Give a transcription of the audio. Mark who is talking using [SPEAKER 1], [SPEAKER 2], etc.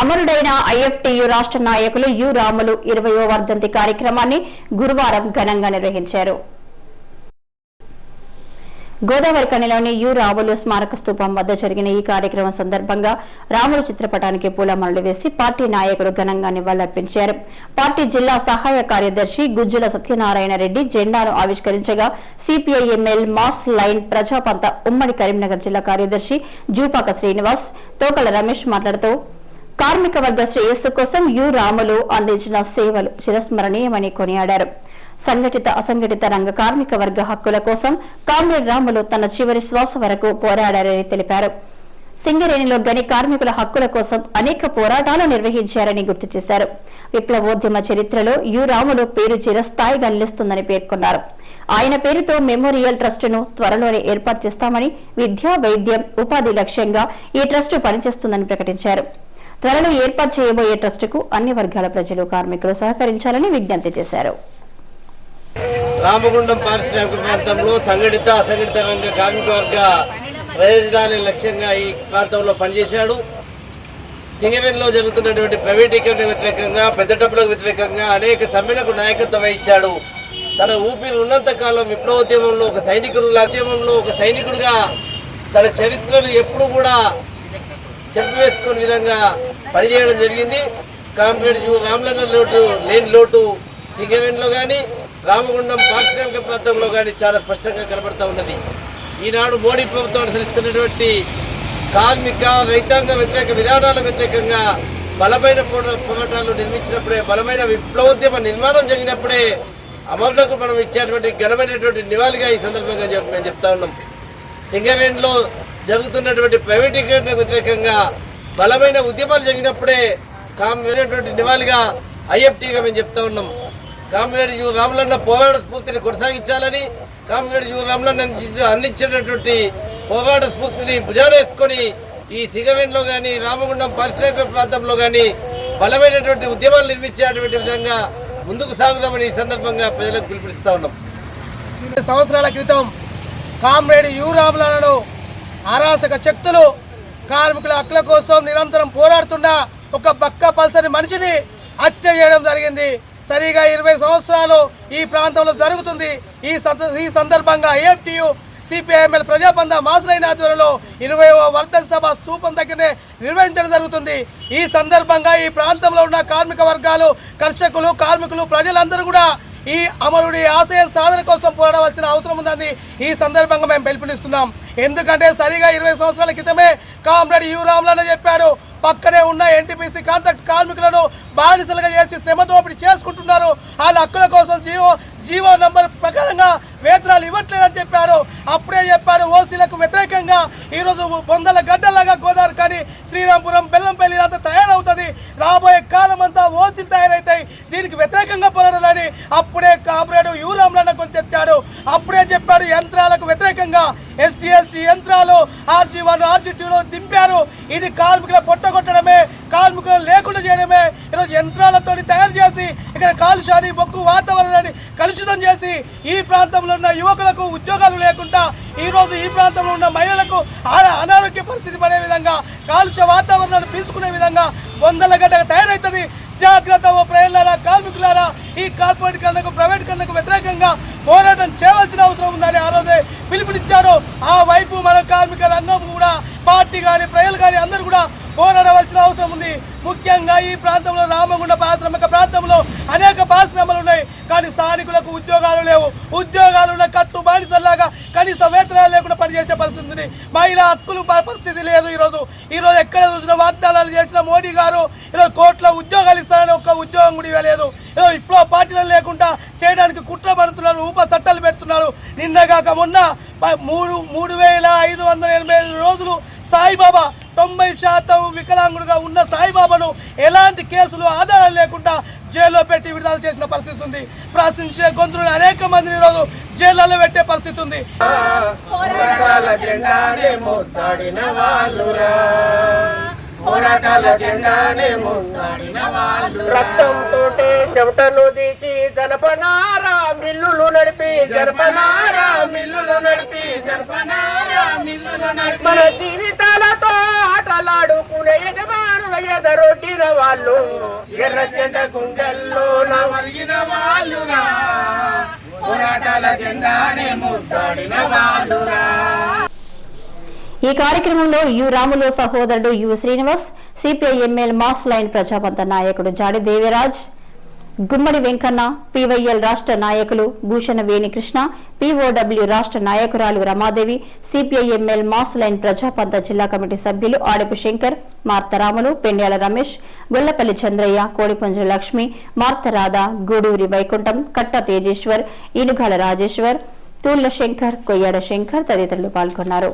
[SPEAKER 1] అమరుడైన IFTU రాష్ట్ర నాయకులు you Ramulu ఇరవయో వర్ధంతి కార్యక్రమాన్ని గురువారం ఘనంగా నిర్వహించారు. గోదావరి కనిలోని యు రాములు స్మారక స్తూపం వద్ద జరిగిన ఈ కార్యక్రమం సందర్భంగా రాములు చిత్రపటానికి పూలమాలలు వేసి పార్టీ నాయకులు ఘనంగా నివాళులర్పించారు. పార్టీ జిల్లా సహాయ కార్యదర్శి గుజ్జుల సత్యనారాయణ రెడ్డి జెండాను ఆవిష్కరించగా CPI ML mass line Prajapantha ఉమ్మడి కరీంనగర్ జిల్లా కార్యదర్శి జూపాక శ్రీనివాస్ తోకల రమేష్ మాట్లాడుతూ కార్మిక వర్గ శ్రేయస్సు కోసం యు రాములు అందించిన సేవలు చిరస్మరణీయమని కొనియాడారు. సంఘటిత అసంఘటిత రంగ కార్మిక వర్గ హక్కుల కోసం కామ్రేడ్ రాములు తన చివరి శ్వాస వరకు పోరాడారని తెలిపారు. సింగరేణిలో గని కార్మికుల హక్కుల కోసం అనేక పోరాటాలు నిర్వహించారని గుర్తు చేశారు. విప్లవోద్యమ చరిత్రలో యు రాములు పేరు చిరస్థాయిగా నిలుస్తుందని పేర్కొన్నారు. ఆయన పేరుతో మెమోరియల్ ట్రస్టును త్వరలోనే ఏర్పాటు చేస్తామని విద్యా వైద్యం ఉపాధి లక్ష్యంగా ఈ ట్రస్టు పనిచేస్తుందని ప్రకటించారు. త్వరలో ఏర్పాటు చేయబోయే ట్రస్టుకు అన్ని వర్గాల ప్రజలు కార్మికులు సహకరించాలని విజ్ఞప్తి చేశారు.
[SPEAKER 2] రామగుండం పారిశ్రామిక ప్రాంతంలో సంఘటిత అసంఘటిత రంగ కార్మిక వర్గ ప్రయోజనాన్ని లక్ష్యంగా ఈ ప్రాంతంలో పనిచేశాడు. సింగరేణిలో జరుగుతున్నటువంటి ప్రైవేటీకరణ వ్యతిరేకంగా పెద్ద డబ్బులకు వ్యతిరేకంగా అనేక సమ్మెలకు నాయకత్వం వహించాడు. తన ఊపిరి ఉన్నంత కాలం విప్లవోద్యమంలో ఒక సైనికుడు ఉద్యమంలో ఒక సైనికుడిగా తన చరిత్రను ఎప్పుడు కూడా చెప్పివేసుకునే విధంగా పనిచేయడం జరిగింది. కామ్రేడ్ జు లోటు లేని లోటు సింగరేణిలో కానీ రామగుండం పారిశ్రామిక ప్రాంతంలో కానీ చాలా స్పష్టంగా కనబడుతూ ఉన్నది. ఈనాడు మోడీ ప్రభుత్వం అనుసరిస్తున్నటువంటి కార్మిక రైతాంగ వ్యతిరేక విధానాల వ్యతిరేకంగా బలమైన పోరాటాలు నిర్మించినప్పుడే బలమైన విప్లవోద్యమ నిర్మాణం జరిగినప్పుడే అమరులకు మనం ఇచ్చేటువంటి ఘనమైనటువంటి నివాళిగా ఈ సందర్భంగా మేము చెప్తా ఉన్నాం. సింగరేణిలో జరుగుతున్నటువంటి ప్రైవేటీకరణకు వ్యతిరేకంగా బలమైన ఉద్యమాలు జరిగినప్పుడే కామైనటువంటి నివాళిగా ఐఎఫ్టీగా మేము చెప్తా ఉన్నాం. కామ్రేడ్ యు రాములన్న పోరాట స్ఫూర్తిని కొనసాగించాలని కామ్రేడ్ యు రాములన్న అందించిన- అందించేటటువంటి పోరాట స్ఫూర్తిని భుజానేసుకొని ఈ సిగవెన్లో కానీ రామగుండం పారిశ్రామిక ప్రాంతంలో కానీ బలమైనటువంటి ఉద్యమాలు నిర్మించేటువంటి విధంగా ముందుకు సాగుదామని ఈ సందర్భంగా ప్రజలకు పిలుపునిస్తా ఉన్నాం.
[SPEAKER 3] సంవత్సరాల క్రితం కామ్రేడ్ యు రామలన్నను అరాసక శక్తులు కార్మికుల హక్కుల కోసం నిరంతరం పోరాడుతున్న ఒక బక్క పల్సని మనిషిని హత్య చేయడం జరిగింది. సరిగా ఇరవై సంవత్సరాలు ఈ ప్రాంతంలో జరుగుతుంది. ఈ ఈ సందర్భంగా ఏఎఫ్టియు సిపిఐఎంఎల్ ప్రజాబంధ మాసరైన ఆధ్వర్యంలో ఇరవై వర్ధన సభ స్థూపం దగ్గరనే నిర్వహించడం జరుగుతుంది. ఈ సందర్భంగా ఈ ప్రాంతంలో ఉన్న కార్మిక వర్గాలు కర్షకులు కార్మికులు ప్రజలందరూ కూడా ఈ అమరుడి ఆశయ సాధన కోసం పోరాడవలసిన అవసరం ఉందని ఈ సందర్భంగా మేము పిలుపునిస్తున్నాం. ఎందుకంటే సరిగా ఇరవై సంవత్సరాల క్రితమే కామ్రేడ్ యు చెప్పారు చెప్పాడు పక్కనే ఉన్న ఎన్టీపీసీ కాంట్రాక్ట్ కార్మికులను బానిసలుగా చేసి శ్రమ దోపిడీ చేసుకుంటున్నారు. వాళ్ళ హక్కుల కోసం జీవో జీవో నంబర్ ప్రకారంగా వేతనాలు ఇవ్వట్లేదని చెప్పారు అప్పుడే చెప్పాడు ఓసీలకు వ్యతిరేకంగా ఈరోజు బొందల గడ్డలాగా గోదావరి కానీ శ్రీరాంపురం బెల్లంపల్లి అంతా తయారవుతుంది. రాబోయే కాలం అంతా ఓసీలు తయారవుతాయి దీనికి వ్యతిరేకంగా పోరాడాలని అప్పుడే కామ్రేడు యూరాంలను కొంతెత్తాడు. అప్పుడే చెప్పాడు యంత్రాలకు వ్యతిరేకంగా. ఎస్డిఎల్సి యంత్రాలు ఆర్జీ వన్ ఆర్జీ టూలో దింపారు. ఇది కార్మికుల పొట్టగొట్టడమే కార్మికులు లేకుండా చేయడమే. ఈరోజు యంత్రాలతో తయారు చేసి ఇక్కడ కాలుష్యాన్ని బొగ్గు వాతావరణాన్ని కలుషితం చేసి ఈ ప్రాంతంలో ఉన్న యువకులకు ఉద్యోగాలు లేకుండా ఈ రోజు ఈ ప్రాంతంలో ఉన్న మహిళలకు అనారోగ్య పరిస్థితి పడే విధంగా కాలుష్య వాతావరణాన్ని పీల్చుకునే విధంగా వందల గంటగా తయారవుతుంది జాగ్రత్త ఓ ప్రజలారా కార్మికులారా ఈ కార్పొరేట్ కన్నకు ప్రైవేట్ కన్నకు వ్యతిరేకంగా పోరాటం చేయవలసిన అవసరం ఉందని ఆ రోజే పిలుపునిచ్చాడు. ఆ వైపు మన కార్మిక రంగం కూడా పార్టీ కానీ ప్రజలు కానీ అందరూ కూడా పోరాడవలసిన అవసరం ఉంది. ముఖ్యంగా ఈ ప్రాంతంలో రామగుండ పారిశ్రామిక ప్రాంతంలో అనేక పారిశ్రమలు ఉన్నాయి. కానీ స్థానికులకు ఉద్యోగాలు లేవు. ఉద్యోగాలు ఉన్న కట్టు బానిసల్లాగా కనీస వేతనాలు లేకుండా పనిచేసే పరిస్థితి ఉంది. మహిళా హక్కులు పరిస్థితి లేదు ఈరోజు. ఈరోజు ఎక్కడ చూసిన వాగ్దానాలు చేసిన మోడీ గారు ఈరోజు కోర్టు ఉద్యోగం కూడా ఇవ్వలేదు. ఏదో ఇప్పుడు పార్టీలు లేకుండా చేయడానికి కుట్ర పడుతున్నారు ఉప చట్టాలు పెడుతున్నారు. నిన్నగాక మొన్న ప- మూడు మూడు వేల ఐదు వందల ఎనభై ఐదు రోజులు సాయిబాబా తొంభై శాతం వికలాంగుడుగా ఉన్న సాయిబాబాను ఎలాంటి కేసులు ఆధారాలు లేకుండా జైల్లో పెట్టి విడుదల చేసిన పరిస్థితి ఉంది. ప్రశ్నించే గొంతులు అనేక మందిని ఈరోజు జైళ్ళలో పెట్టే పరిస్థితి ఉంది.
[SPEAKER 4] పోరాటాల జెండానే వాళ్ళురా. పోరాటాల జెండానే ముద్దాడిన వాళ్ళు. రక్తంతోటే చెమటలు తీసి జనపనారా మిల్లులు నడిపి జనపనారా మిల్లులు నడిపి జనపనారా మిల్లులు నడిపి. మన జీవితాలతో ఆట ఆటలాడుకునే యజమానుల ఎదరొట్టిన వాళ్ళు. ఎర్ర జెండ గుండెల్లో నవరిగిన వాళ్ళురా. పోరాటాల జెండానే ముద్దాడిన వాళ్ళురా.
[SPEAKER 1] ఈ కార్యక్రమంలో యు రాములు సహోదరుడు U Srinivas CPI ML mass line Prajapantha నాయకుడు జాడి దేవిరాజ్ గుమ్మడి వెంకన్న పివైఎల్ రాష్ట్ర నాయకులు భూషణ వేణికృష్ణ పిఓడబ్ల్యూ రాష్ట్ర నాయకురాలు Ramadevi CPI ML mass line Prajapantha జిల్లా కమిటీ సభ్యులు ఆడపు శంకర్ మార్తరాములు పెండ్యాల రమేష్ గొల్లపల్లి చంద్రయ్య కోడిపుంజు లక్ష్మి మార్తరాధ గూడూరి వైకుంఠం కట్ట తేజేశ్వర్ ఇనుగాల రాజేశ్వర్ తూళ్ళ శంకర్ కొయ్యాడ శంకర్ తదితరులు పాల్గొన్నారు.